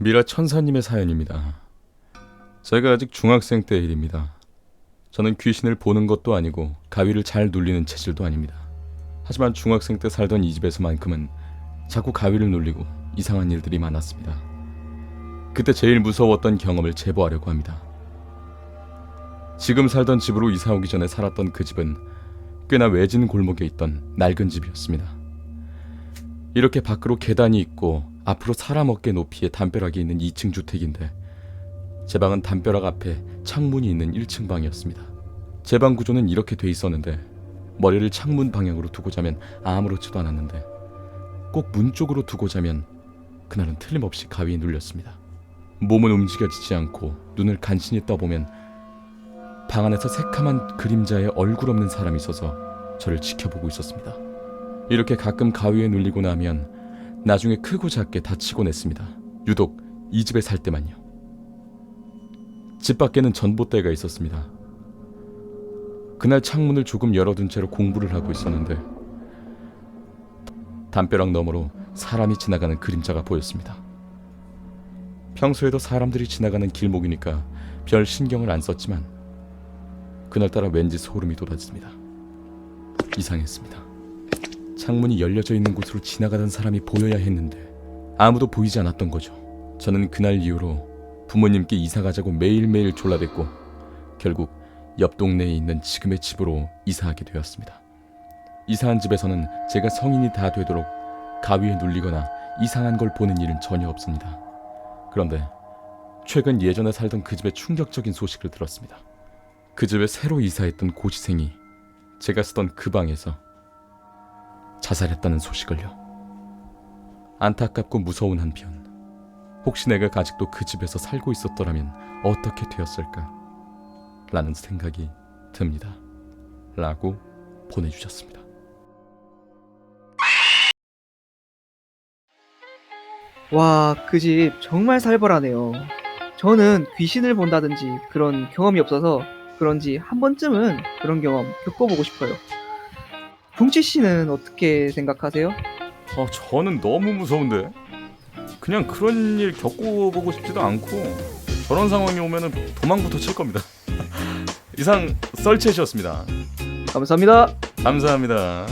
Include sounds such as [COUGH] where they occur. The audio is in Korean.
미라 천사님의 사연입니다. 제가 아직 중학생 때 일입니다. 저는 귀신을 보는 것도 아니고 가위를 잘 눌리는 체질도 아닙니다. 하지만 중학생 때 살던 이 집에서만큼은 자꾸 가위를 눌리고 이상한 일들이 많았습니다. 그때 제일 무서웠던 경험을 제보하려고 합니다. 지금 살던 집으로 이사 오기 전에 살았던 그 집은 꽤나 외진 골목에 있던 낡은 집이었습니다. 이렇게 밖으로 계단이 있고 앞으로 사람 어깨 높이의 담벼락이 있는 2층 주택인데 제 방은 담벼락 앞에 창문이 있는 1층 방이었습니다. 제 방 구조는 이렇게 돼 있었는데 머리를 창문 방향으로 두고 자면 아무렇지도 않았는데 꼭 문 쪽으로 두고 자면 그날은 틀림없이 가위에 눌렸습니다. 몸은 움직여지지 않고 눈을 간신히 떠보면 방 안에서 새카만 그림자의 얼굴 없는 사람이 있어서 저를 지켜보고 있었습니다. 이렇게 가끔 가위에 눌리고 나면 나중에 크고 작게 다치곤 했습니다. 유독 이 집에 살 때만요. 집 밖에는 전봇대가 있었습니다. 그날 창문을 조금 열어둔 채로 공부를 하고 있었는데 담벼락 너머로 사람이 지나가는 그림자가 보였습니다. 평소에도 사람들이 지나가는 길목이니까 별 신경을 안 썼지만 그날따라 왠지 소름이 돋았습니다. 이상했습니다. 창문이 열려져 있는 곳으로 지나가던 사람이 보여야 했는데 아무도 보이지 않았던 거죠. 저는 그날 이후로 부모님께 이사 가자고 매일매일 졸라댔고 결국 옆 동네에 있는 지금의 집으로 이사하게 되었습니다. 이사한 집에서는 제가 성인이 다 되도록 가위에 눌리거나 이상한 걸 보는 일은 전혀 없습니다. 그런데 최근 예전에 살던 그 집에 충격적인 소식을 들었습니다. 그 집에 새로 이사했던 고시생이 제가 쓰던 그 방에서 자살했다는 소식을요. 안타깝고 무서운 한편 혹시 내가 아직도 그 집에서 살고 있었더라면 어떻게 되었을까? 라는 생각이 듭니다. 라고 보내주셨습니다. 와, 그 집 정말 살벌하네요. 저는 귀신을 본다든지 그런 경험이 없어서 그런지 한 번쯤은 그런 경험 겪어보고 싶어요. 동치 씨는 어떻게 생각하세요? 아, 저는 너무 무서운데. 그냥 그런 일 겪어보고 싶지도 않고 저런 상황이 오면은 도망부터 칠 겁니다. [LAUGHS] 이상 썰챗이었습니다. 감사합니다. 감사합니다.